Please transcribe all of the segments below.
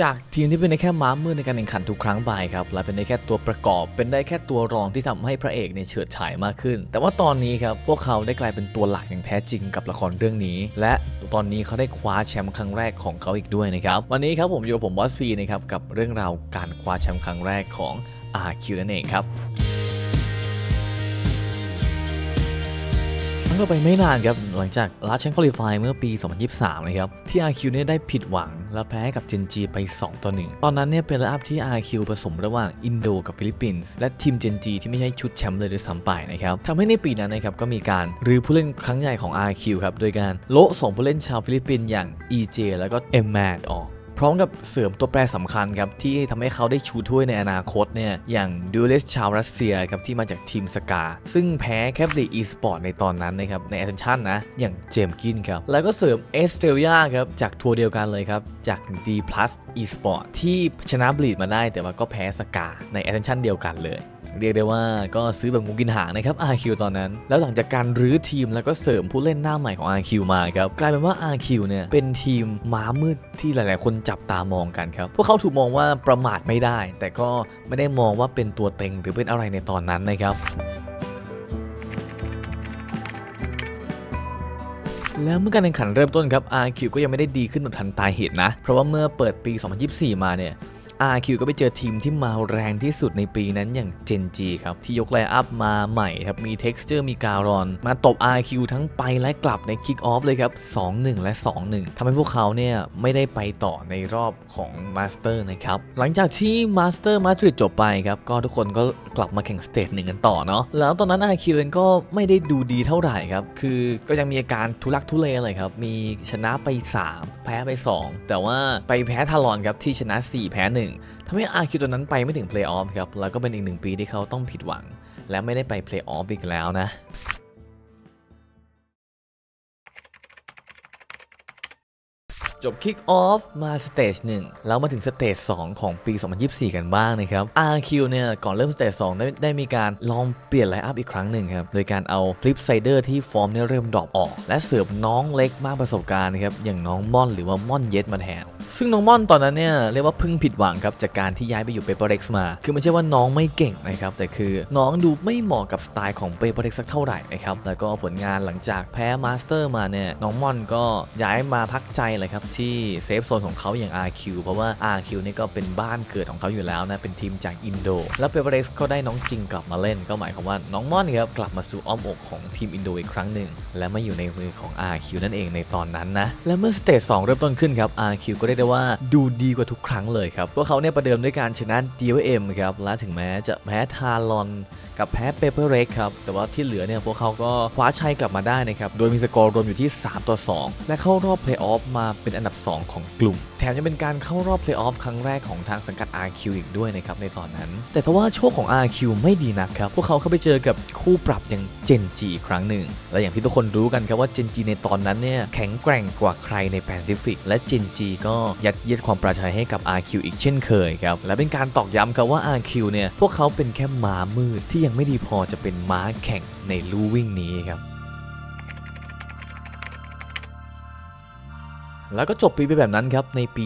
จากทีมที่เป็นได้แค่ม้ามืดในการแข่งขันทุกครั้งไปครับและเป็นได้แค่ตัวประกอบ เป็นได้แค่ตัวรองที่ทำให้พระเอกเนี่ยเฉิดฉายมากขึ้น แต่ว่าตอนนี้ครับพวกเขาได้กลายเป็นตัวหลักอย่างแท้จริงกับละครเรื่องนี้ และตอนนี้เขาได้คว้าแชมป์ครั้งแรกของเขาอีกด้วยนะครับวันนี้ครับผมอยู่กับผมบอสพีนะครับกับเรื่องราวการคว้าแชมป์ครั้งแรกของ RQ นั่นเองครับ รั้งต่อไปไม่นานครับ หลังจากลัดแชมป์คุริฟายเมื่อปี 2023 นะครับ ที่ RQ เนี่ยได้ผิดหวัง และแพ้กับ Gen G ไป 2 ต่อ 1 ตอนนั้นเนี่ยเป็นระดับที่ RQ ผสมระหว่างอินโดกับฟิลิปปินส์และทีม Gen G ที่ไม่ใช่ชุดแชมป์เลยด้วยซ้ำไปนะครับทำให้ในปีนั้นนะครับก็มีการรื้อผู้เล่นครั้งใหญ่ของ RQ ครับโดยการโละสองผู้เล่นชาวฟิลิปปินส์อย่าง EJ แล้วก็ m m a d ออก ร้อมกับเสริมตัวแปรสำคัญครับที่ทำให้เขาได้ชูถ้วยในอนาคตเนี่ยอย่างดูเลสชาวรัสเซียครับที่มาจากทีมสกา ซึ่งแพ้แคปลีอีสปอร์ตในตอนนั้นนะครับใน attention นะอย่างเจมกินครับแล้วก็เสริมเอสเตรเลียครับจากทัวร์เดียวกันเลยครับจาก D plus eSport ที่ชนะบลีดมาได้แต่ว่าก็แพ้สกาใน attention เดียวกันเลย เรียกได้ว่าก็ซื้อแบบงูกินหางนะครับ RQ ตอนนั้น แล้วหลังจากการรื้อทีมแล้วก็เสริมผู้เล่นหน้าใหม่ของ RQ มาครับกลายเป็นว่า RQ เนี่ยเป็นทีมม้ามืดที่หลาย ๆ คนจับตามองกันครับพวกเขาถูกมองว่าประมาทไม่ได้ แต่ก็ไม่ได้มองว่าเป็นตัวเต็งหรือเป็นอะไรในตอนนั้นนะครับแล้วเมื่อการแข่งขันเริ่มต้นครับ RQ ก็ยังไม่ได้ดีขึ้นแบบทันตาเห็นนะ เพราะว่าเมื่อเปิดปี 2024 มาเนี่ย RQ ก็ไปเจอทีมที่มาแรงที่สุดในปีนั้นอย่าง Gen G ครับ ที่ยกไลน์อัพมาใหม่ครับ มี Texture มีการอน มาตบ RQ ทั้งไปและกลับใน Kick Off เลยครับ 2-1 และ 2-1ทำให้พวกเขาเนี่ย ไม่ได้ไปต่อในรอบของ Master นะครับ หลังจากที่ Master Madrid จบไปครับ ก็ทุกคนก็กลับมาแข่งสเตจหนึ่งกันต่อเนาะแล้วตอนนั้น RQ เองก็ไม่ได้ดูดีเท่าไหร่ครับคือก็ยังมีอาการทุลักทุเลเลยครับมีชนะไป 3 แพ้ไป 2 แต่ว่าไปแพ้ทารอนครับที่ชนะ 4 แพ้ 1ทำให้อาคิวตัวนั้นไปไม่ถึงเพลย์ออฟครับแล้วก็เป็นอีกหนึ่งปีที่เขาต้องผิดหวัง และไม่ได้ไปเพลย์ออฟอีกแล้วนะ จบ Kick Off มาสเตจ1แล้วมาถึงสเตจ2ของปี 2024 กันบ้างนะครับ RQ เนี่ย ก่อนเริ่มสเตจ2ได้ได้มีการลองเปลี่ยนไลน์อัพอีกครั้งหนึ่งครับ โดยการเอาฟลิปไซเดอร์ที่ฟอร์มเนี่ยเริ่มดรอปออก และเสิริมน้องเล็กมากประสบการณ์นะครับ อย่างน้องม่อนหรือว่าม่อนเย็ดมาแทนซึ่งน้องม่อนตอนนั้นเนี่ยเรียกว่าพิ่งผิดหวังครับจากการที่ย้ายไปอยู่เปเปอร์เร็กซ์มา คือไม่ใช่ว่าน้องไม่เก่งนะครับแต่คือน้องดูไม่เหมาะกับสไตล์ของเปเปอร์เร็กซ์สักเท่าไหร่นะครับแล้วก็ผลงานหลังจากแพ้มาสเตอร์มาเนี่ยน้องม่อนก็ย้ายมาพักใจเลยครับที่เซฟโซนของเขาอย่าง RQ เพราะว่า RQ นี่ก็เป็นบ้านเกิดของเขาอยู่แล้วนะ เป็นทีมจากอินโด แล้วเปเปอร์เร็กซ์ก็ได้น้องจริงกลับมาเล่น ก็หมายความว่าน้องม่อนครับกลับมาสู่อ้อมอกของทีมอินโดอีกครั้งหนึ่ง และมาอยู่ในมือของ RQ นั่นเองในตอนนั้นนะ และเมื่อสเตจ2เริ่มต้นขึ้นครับ RQ ก็ได้ได้ว่าดูดีกว่าทุกครั้งเลยครับพวกเขาเนี่ยประเดิมด้วยการชนะ DLM ครับและถึงแม้จะแพ้ทารอนกับแพ้เปเปอร์เร็กครับแต่ว่าที่เหลือเนี่ยพวกเขาก็คว้าชัยกลับมาได้นะครับโดยมีสกอร์รวมอยู่ที่ 3 ต่อ 2 และเข้ารอบเพลย์ออฟมาเป็นอันันดับ 2 ของกลุ่ม แถมยังเป็นการเข้ารอบเพลย์ออฟครั้งแรกของทางสังกัด RQ อีกด้วยนะครับในตอนนั้น แต่ทว่าโชคของ RQ ไม่ดีนักครับ พวกเขาเข้าไปเจอกับคู่ปรับอย่างเจนจีครั้งหนึ่ง และอย่างที่ทุกคนรู้กันครับว่าเจนจีในตอนนั้นเนี่ยแข็งแกร่งกว่าใครในแปซิฟิกและเจนจีก็ยัดเยียดความปราชัยให้กับ RQ อีกเช่นเคยครับและเป็นการตอกย้ำครับว่า RQ เนี่ยพวกเขาเป็นแค่ม้ามืดที่ยังไม่ดีพอจะเป็นม้าแข่งในลู่วิ่งนี้ครับ แล้วก็จบปีไปแบบนั้นครับในปี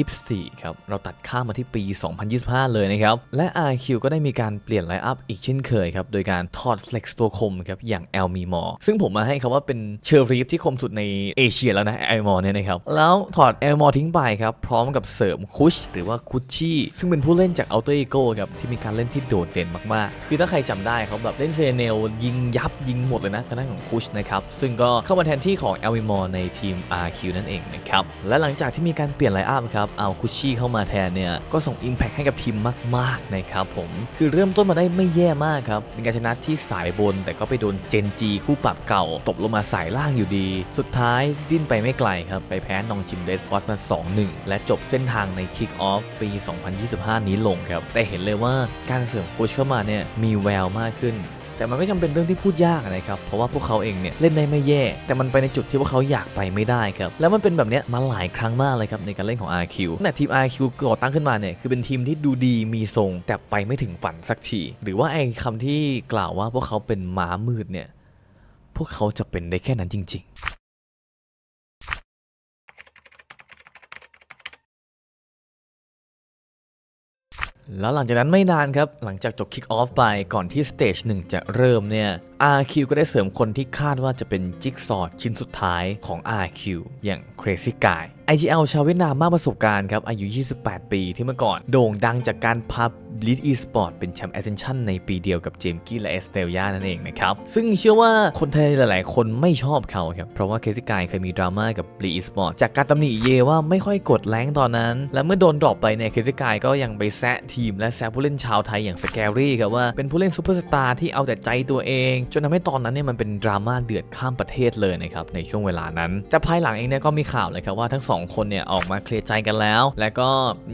2024 ครับ เราตัดข้ามมาที่ปี 2025 เลยนะครับ และ RQ ก็ได้มีการเปลี่ยนไลน์อัพอีกเช่นเคยครับ โดยการถอด Flex ตัวคมครับ อย่าง l m i m o r ซึ่งผมมาให้คำว่าเป็นเชอร์รีฟที่คมสุดในเอเชียแล้วนะ e l m i m o r เนี่ยนะครับ แล้วถอด l m i m o r ทิ้งไปครับ พร้อมกับเสริมคุชหรือว่าคุชชี่ซึ่งเป็นผู้เล่นจาก Alter Ego ครับที่มีการเล่นที่โดดเด่นมากๆ คือถ้าใครจำได้เขาแบบเล่นเซเนลยิงยับยิงหมดเลยนะทางด้านของคุชนะครับซึ่งก็เข้ามาแทนที่ของ l m i m o r ในทีม RQ นั่นเองนะครับ และหลังจากที่มีการเปลี่ยนไลน์อัพครับ เอาคุชชี่เข้ามาแทนเนี่ย ก็ส่ง Impact ให้กับทีมมากๆนะครับผม คือเริ่มต้นมาได้ไม่แย่มากครับ เป็นการชนะที่สายบน แต่ก็ไปโดนเจนจีคู่ปรับเก่า ตบลงมาสายล่างอยู่ดี สุดท้ายดิ้นไปไม่ไกลครับ ไปแพ้นองจิมเดสฟอร์ดมา 2-1 และจบเส้นทางใน Kick Off ปี 2025 นี้ลงครับ แต่เห็นเลยว่าการเสริมโค้ชเข้ามาเนี่ยมีแววมากขึ้น แต่มันก็จำเป็นเรื่องที่พูดยากนะครับ เพราะว่าพวกเขาเองเนี่ยเล่นได้ไม่แย่ แต่มันไปในจุดที่พวกเขาอยากไปไม่ได้ครับ แล้วมันเป็นแบบนี้มาหลายครั้งมากเลยครับในการเล่นของ RQ แต่ทีม RQ ก่อตั้งขึ้นมาเนี่ยคือเป็นทีมที่ดูดีมีทรง แต่ไปไม่ถึงฝันสักที หรือว่าไอ้คำที่กล่าวว่าพวกเขาเป็นหมามืดเนี่ย พวกเขาจะเป็นได้แค่นั้นจริง ๆ แล้วหลังจากนั้นไม่นานครับ หลังจากจบคิกออฟไปก่อนที่สเตจหนึ่งจะเริ่มเนี่ย RQ ก็ได้เสริมคนที่คาดว่าจะเป็นจิ๊กซอว์ชิ้นสุดท้ายของ RQ อย่าง Crazy Guy IGL ชาวเวียดนามมากประสบการณ์ครับ อายุ 28 ปีที่เมื่อก่อนโด่งดังจากการพา Bleed Esport เป็นแชมป์ Ascension ในปีเดียวกับเจมกี้และเอสเตลยานั่นเองนะครับ ซึ่งเชื่อว่าคนไทยหลายๆ คนไม่ชอบเขาครับ เพราะว่าเคส y กายเคยมีดราม่ากับ Bleed Esport จากการตำหนิเยว่าไม่ค่อยกดแรงตอนนั้น และเมื่อโดนดรอปไปเนี่ยเคส y กายก็ยังไปแซะทีมและแซะผู้เล่นชาวไทยอย่างสแกรี่ครับว่าเป็นผู้เล่นซูเปอร์สตาร์ที่เอาแต่ใจตัวเอง จนทำให้ตอนนั้นเนี่ยมันเป็นดราม่าเดือดข้ามประเทศเลยนะครับในช่วงเวลานั้น แต่ภายหลังเองเนี่ยก็มีข่าวเลยครับว่าทั้งสองคนเนี่ยออกมาเคลียร์ใจกันแล้ว และก็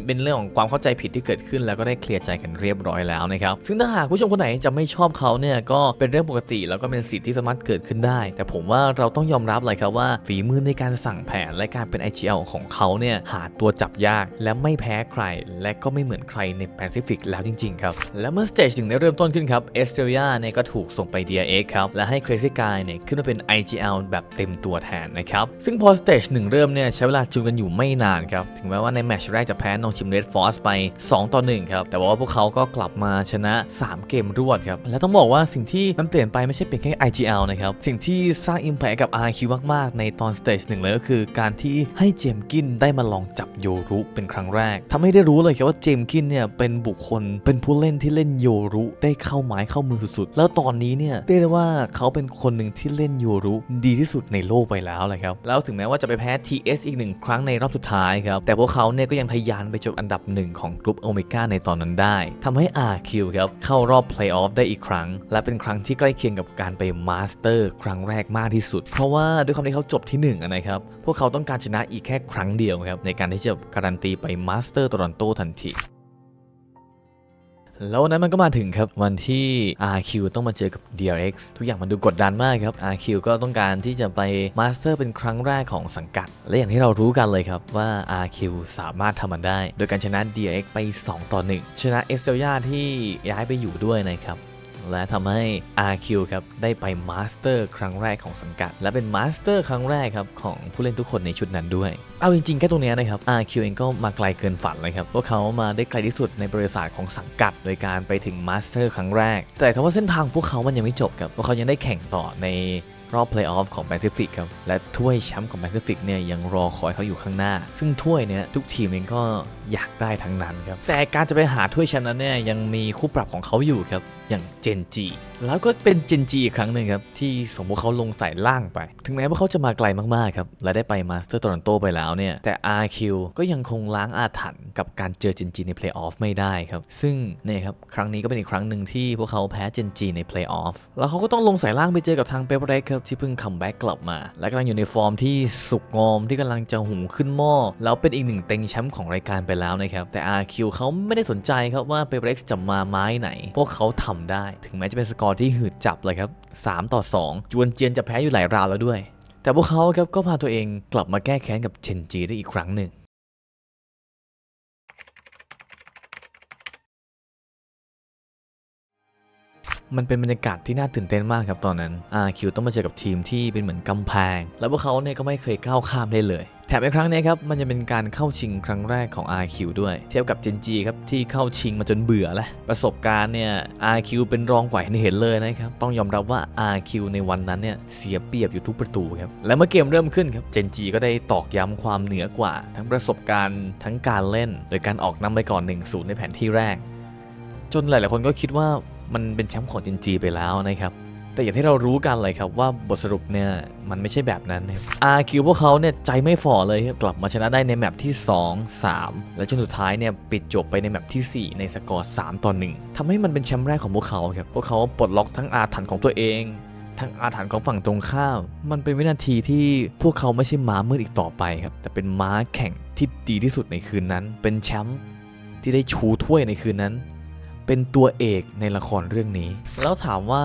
เป็นเรื่องของความเข้าใจผิดที่เกิดขึ้นแล้วก็ได้เคลียร์ใจกันเรียบร้อยแล้วนะครับซึ่งถ้าหากผู้ชมคนไหนจะไม่ชอบเขาเนี่ยก็เป็นเรื่องปกติแล้วก็เป็นสิทธิ์ที่สามารถเกิดขึ้นได้ แต่ผมว่าเราต้องยอมรับเลยครับว่าฝีมือในการสั่งแผนและการเป็น IGL ของเขาเนี่ยหาตัวจับยาก และไม่แพ้ใคร และก็ไม่เหมือนใครในแปซิฟิกแล้วจริงๆครับและเมื่อสเตจหนึ่งได้เริ่มต้นขึ้นครับเอสเตรเลียเนี่ยก็ถูกส่งไป DRX ครับและให้ Crazy Guy เนี่ยขึ้นมาเป็น IGL แบบเต็มตัวแทนนะครับซึ่งพอสเตจหนึ่งเริ่มเนี่ยใช้เวลาจูนกันอยู่ไม่นานครับถึงแม้ว่าในแมตช์แรกจะแพ้น้องชิมเรดฟอสไป 2 ต่อ 1 ครับ แต่ว่าพวกเขาก็กลับมาชนะ 3 เกมรวดครับ และต้องบอกว่าสิ่งที่มันเปลี่ยนไปไม่ใช่เพียงแค่ IGL นะครับ สิ่งที่สร้าง Impact กับ RQ มาก ๆ ในตอนสเตจหนึ่งเลยก็คือการที่ให้เจมกินได้มาลองจับโยรุเป็นครั้งแรกทำให้ได้รู้เลยครับว่าเจมกินเนี่ยเป็นบุคคลเป็นผู้เล่นที่เล่นโยรุได้เข้าไม้เข้ามือสุดๆ แล้วตอนนี้เนี่ยเรียกได้ว่าเขาเป็นคนหนึ่งที่เล่นโยรุดีที่สุดในโลกไปแล้วเลยครับ แล้วถึงแม้ว่าจะไปแพ้ TS อีกหนึ่งครั้งในรอบสุดท้ายครับ แต่พวกเขาเนี่ยก็ยังทะยานไปจบอันดับหนึ่งของกลุ่มโอเมก้าในตอนนั้นได้ทำให้ RQ ครับเข้ารอบเพลย์ออฟได้อีกครั้ง และเป็นครั้งที่ใกล้เคียงกับการไปมาสเตอร์ครั้งแรกมากที่สุด เพราะว่าด้วยความที่เขาจบที่หนึ่งอะนะครับ พวกเขาต้องการชนะอีกแค่ครั้งเดียวครับในการที่จะการันตีไปมาสเตอร์โตรอนโตทันที แล้ววันนั้นมันก็มาถึงครับวันที่ RQ ต้องมาเจอกับ DRX ทุกอย่างมันดูกดดันมากครับ RQ ก็ต้องการที่จะไปมาสเตอร์เป็นครั้งแรกของสังกัด และอย่างที่เรารู้กันเลยครับว่า RQ สามารถทำมันได้ โดยการชนะ DRX ไป 2 ต่อ 1 ชนะเอสเตลยาที่ย้ายไปอยู่ด้วยนะครับ และทำให้ RQ ครับได้ไปมาสเตอร์ครั้งแรกของสังกัด และเป็นมาสเตอร์ครั้งแรกครับของผู้เล่นทุกคนในชุดนั้นด้วย เอาจริงๆแค่ตรงเนี้ยนะครับ RQ เองก็มาไกลเกินฝันเลยครับพวกเขามาได้ไกลที่สุดในบริษัทของสังกัด โดยการไปถึงมาสเตอร์ครั้งแรก แต่ทว่าเส้นทางพวกเขามันยังไม่จบครับพวกเขายังได้แข่งต่อในรอบเพลย์ออฟของแปซิฟิกครับ และถ้วยแชมป์ของแปซิฟิกเนี่ยยังรอคอยเขาอยู่ข้างหน้า ซึ่งถ้วยเนี่ยทุกทีมเองก็อยากได้ทั้งนั้นครับ แต่การจะไปหาถ้วยแชมป์นั้นเนี่ยยังมีคู่ปรับของเขาอยู่ครับ อย่างเจนจีแล้วก็เป็นเจนจีอีกครั้งหนึ่งครับ ที่สมมติเขาลงใส่ล่างไป ถึงแม้ว่าเขาจะมาไกลมากๆครับ และได้ไปมาสเตอร์โตรอนโตไปแล้วเนี่ย แต่ RQ ก็ยังคงล้างอาถรรพ์กับการเจอเจนจีในเพลย์ออฟไม่ได้ครับ ซึ่งเนี่ยครับ ครั้งนี้ก็เป็นอีกครั้งหนึ่งที่พวกเขาแพ้เจนจีในเพลย์ออฟแล้วเขาก็ต้องลงใส่ล่างไปเจอกับทางเปเปอร์เรกครับที่เพิ่งคัมแบ็กกลับมา และกำลังอยู่ในฟอร์มที่สุกงอมที่กำลังจะหูขึ้นหม้อแล้วเป็นอีกหนึ่งเต็งแชมป์ของรายการไปแล้วนะครับแต่ RQ เขาไม่ได้สนใจครับว่าเปเปอร์เรกจะมาไม้ไหน พวกเขาทำได้ ถึงแม้จะเป็นสกอร์ที่หืดจับเลยครับ 3 ต่อ 2 จวนเจียนจะแพ้อยู่หลายราวแล้วด้วย แต่พวกเขาครับก็พาตัวเองกลับมาแก้แค้นกับเชนจีได้อีกครั้งหนึ่ง มันเป็นบรรยากาศที่น่าตื่นเต้นมากครับตอนนั้น RQ ต้องมาเจอกับทีมที่เป็นเหมือนกำแพง แล้วพวกเขาเนี่ยก็ไม่เคยก้าวข้ามได้เลยแถมในครั้งนี้ครับมันจะเป็นการเข้าชิงครั้งแรกของ RQ ด้วย เทียบกับ Gen G ครับที่เข้าชิงมาจนเบื่อแล้วประสบการณ์เนี่ย RQ เป็นรองกว่าให้เห็นเลยนะครับต้องยอมรับว่า RQ ในวันนั้นเนี่ยเสียเปรียบอยู่ทุกประตูครับและเมื่อเกมเริ่มขึ้นครับ Gen G ก็ได้ตอกย้ำความเหนือกว่า ทั้งประสบการณ์ทั้งการเล่น โดยการออกนำไปก่อน1-0ในแผนที่แรก จนหลาย ๆ คนก็คิดว่า มันเป็นแชมป์ของ Gen G ไปแล้วนะครับแต่อย่างที่เรารู้กันเลยครับว่าบทสรุปเนี่ยมันไม่ใช่แบบนั้นนะครับ RQ พวกเขาเนี่ยใจไม่ฝ่อเลยครับกลับมาชนะได้ในแมปที่ 2 3 และจนสุดท้ายเนี่ยปิดจบไปในแมปที่ 4 ในสกอร์3ต่อ1ทำให้มันเป็นแชมป์แรกของพวกเขาครับพวกเขาปลดล็อกทั้งอาถรรพ์ของตัวเอง ทั้งอาถรรพ์ของฝั่งตรงข้าม มันเป็นวินาทีที่พวกเขาไม่ใช่ม้ามืดอีกต่อไปครับแต่เป็นม้าแข่งที่ดีที่สุดในคืนนั้น เป็นแชมป์ที่ได้ชูถ้วยในคืนนั้น เป็นตัวเอกในละครเรื่องนี้ แล้วถามว่า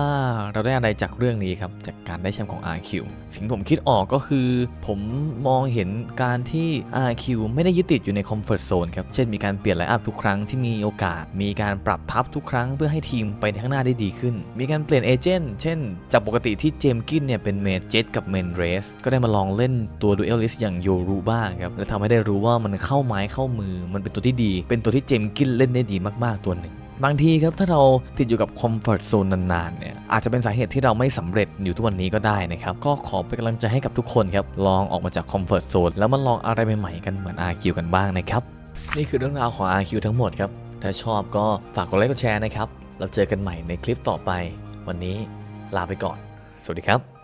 เราได้อะไรจากเรื่องนี้ครับ จากการได้แชมป์ของ RQ สิ่งที่ผมคิดออกก็คือ ผมมองเห็นการที่ RQ ไม่ได้ยึดติดอยู่ในคอมฟอร์ z โซนครับ เช่นมีการเปลี่ยนไลน์อัพทุกครั้งที่มีโอกาส มีการปรับทัพทุกครั้งเพื่อให้ทีมไปข้างหน้าได้ดีขึ้น มีการเปลี่ยนเอเจนต์เช่น จากปกติที่เจมกินเนี่ยเป็นเมนเจ็ตกับเมนเรสก็ได้มาลองเล่นตัวดูเอลลิสอย่างโยรูบ้างครับและทำให้ได้รู้ว่ามันเข้าไม้เข้ามือ มันเป็นตัวที่ดี เป็นตัวที่เจมกินเล่นได้ดีมากๆตัวหนึ่ง บางทีครับถ้าเราติดอยู่กับคอมฟอร์ z โซนนานๆเนี่ยอาจจะเป็นสาเหตุที่เราไม่สำเร็จอยู่ทุกวันนี้ก็ได้นะครับ ก็ขอเป็นกำลังใจให้กับทุกคนครับ ลองออกมาจากคอมฟอร์ z โซนแล้วมาลองอะไรใหม่ๆกันเหมือน RQ กันบ้างนะครับ นี่คือเรื่องราวของ RQ ทั้งหมดครับ ถ้าชอบก็ฝากกดไลค์กดแชร์นะครับเราเจอกันใหม่ในคลิปต่อไป วันนี้ลาไปก่อน สวัสดีครับ